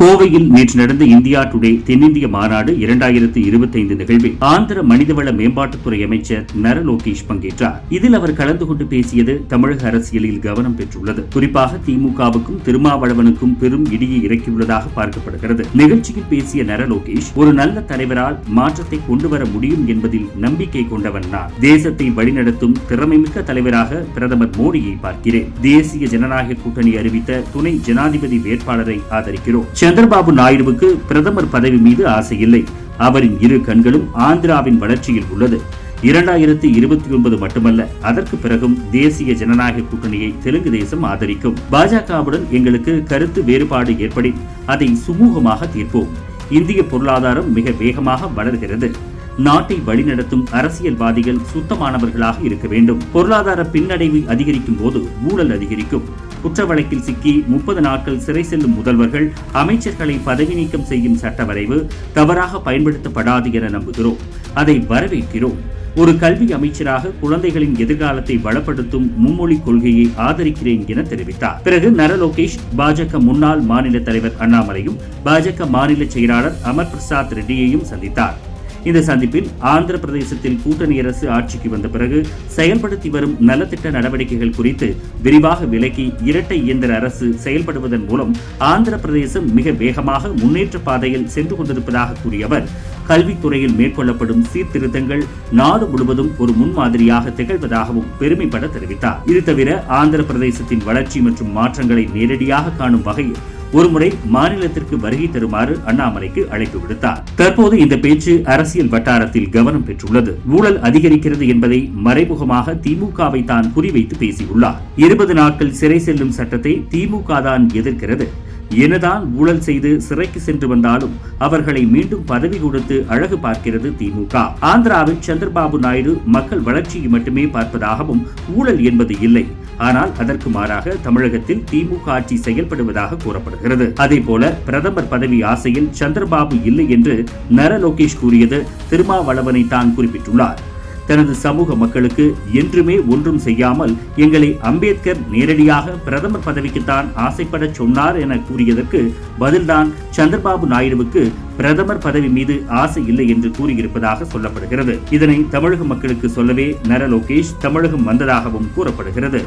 கோவையில் நேற்று நடந்த இந்தியா டுடே தென்னிந்திய மாநாடு இரண்டாயிரத்து இருபத்தைந்து நிகழ்வில் ஆந்திர மனிதவள மேம்பாட்டுத்துறை அமைச்சர் நர லோகேஷ் பங்கேற்றார். இதில் அவர் கலந்து கொண்டு பேசியது தமிழக அரசியலில் கவனம் பெற்றுள்ளது. குறிப்பாக திமுகவுக்கும் திருமாவளவனுக்கும் பெரும் இடியை இறக்கியுள்ளதாக பார்க்கப்படுகிறது. நிகழ்ச்சியில் பேசிய நர லோகேஷ் ஒரு நல்ல தலைவரால் மாற்றத்தை கொண்டு வர முடியும் என்பதில் நம்பிக்கை கொண்டவன் நான். தேசத்தை வழிநடத்தும் திறமைமிக்க தலைவராக பிரதமர் மோடியை பார்க்கிறேன். தேசிய ஜனநாயக கூட்டணி அறிவித்த துணை ஜனாதிபதி வேட்பாளரை ஆதரிக்கிறோம். சந்திரபாபு நாயுடுவுக்கு பிரதமர் பதவி மீது ஆசை இல்லை. அவரின் இரு கண்களும் ஆந்திராவின் வளர்ச்சியில் உள்ளது. இரண்டாயிரத்தி இருபத்தி ஒன்பது மட்டுமல்ல அதற்கு பிறகும் தேசிய ஜனநாயக கூட்டணியை தெலுங்கு தேசம் ஆதரிக்கும். பாஜகவுடன் எங்களுக்கு கருத்து வேறுபாடு ஏற்படி அதை சுமூகமாக தீர்ப்போம். இந்திய பொருளாதாரம் மிக வேகமாக வளர்கிறது. நாட்டை வழிநடத்தும் அரசியல்வாதிகள் சுத்தமானவர்களாக இருக்க வேண்டும். பொருளாதார பின்னடைவு அதிகரிக்கும் போது ஊழல் அதிகரிக்கும். குற்ற வழக்கில் சிக்கி முப்பது நாட்கள் சிறை செல்லும் முதல்வர்கள் அமைச்சர்களை பதவி நீக்கம் செய்யும் சட்டவரைவு தவறாக பயன்படுத்தப்படாது என நம்புகிறோம். அதை வரவேற்கிறோம். ஒரு கல்வி அமைச்சராக குழந்தைகளின் எதிர்காலத்தை வளப்படுத்தும் மும்மொழி கொள்கையை ஆதரிக்கிறேன் என தெரிவித்தார். பிறகு நர லோகேஷ் பாஜக முன்னாள் மாநில தலைவர் அண்ணாமலையும் பாஜக மாநில செயலாளர் அமர் பிரசாத் ரெட்டியையும் சந்தித்தார். இந்த சந்திப்பில் ஆந்திர பிரதேசத்தில் கூட்டணி அரசு ஆட்சிக்கு வந்த பிறகு செயல்படுத்தி வரும் நலத்திட்ட நடவடிக்கைகள் குறித்து விரிவாக விலக்கி இரட்டை இயந்திர அரசு செயல்படுவதன் மூலம் ஆந்திர பிரதேசம் மிக வேகமாக முன்னேற்ற பாதையில் சென்று கொண்டிருப்பதாக கூறிய அவர் கல்வித்துறையில் மேற்கொள்ளப்படும் சீர்திருத்தங்கள் நாடு முழுவதும் ஒரு முன்மாதிரியாக திகழ்வதாகவும் பெருமைப்பட தெரிவித்தார். இது தவிர ஆந்திர பிரதேசத்தின் வளர்ச்சி மற்றும் மாற்றங்களை நேரடியாக காணும் வகையில் ஒருமுறை மாநிலத்திற்கு வருகை தருமாறு அண்ணாமலைக்கு அழைப்பு விடுத்தார். தற்போது இந்த பேச்சு அரசியல் வட்டாரத்தில் கவனம் பெற்றுள்ளது. ஊழல் அதிகரிக்கிறது என்பதை மறைமுகமாக திமுகவை தான் குறிவைத்து பேசியுள்ளார். இருபது நாட்கள் சிறை செல்லும் சட்டத்தை திமுக தான் எதிர்க்கிறது. என்னதான் ஊழல் செய்து சிறைக்கு சென்று வந்தாலும் அவர்களை மீண்டும் பதவி கொடுத்து அழகு பார்க்கிறது திமுக. ஆந்திராவில் சந்திரபாபு நாயுடு மக்கள் வளர்ச்சியை மட்டுமே பார்ப்பதாகவும் ஊழல் என்பது இல்லை. ஆனால் அதற்கு மாறாக தமிழகத்தில் திமுக ஆட்சி செயல்படுவதாக கூறப்படுகிறது. அதே போல பிரதமர் பதவி ஆசையில் சந்திரபாபு இல்லை என்று நர லோகேஷ் கூறியது திருமாவளவனை தான் குறிப்பிட்டுள்ளார். தனது சமூக மக்களுக்கு என்றுமே ஒன்றும் செய்யாமல் எங்களை அம்பேத்கர் நேரடியாக பிரதமர் பதவிக்குத்தான் ஆசைப்பட சொன்னார் என கூறியதற்கு பதில்தான் சந்திரபாபு நாயுடுவுக்கு பிரதமர் பதவி மீது ஆசை இல்லை என்று கூறியிருப்பதாக சொல்லப்படுகிறது. இதனை தமிழக மக்களுக்கு சொல்லவே நர லோகேஷ் தமிழகம் வந்ததாகவும் கூறப்படுகிறது.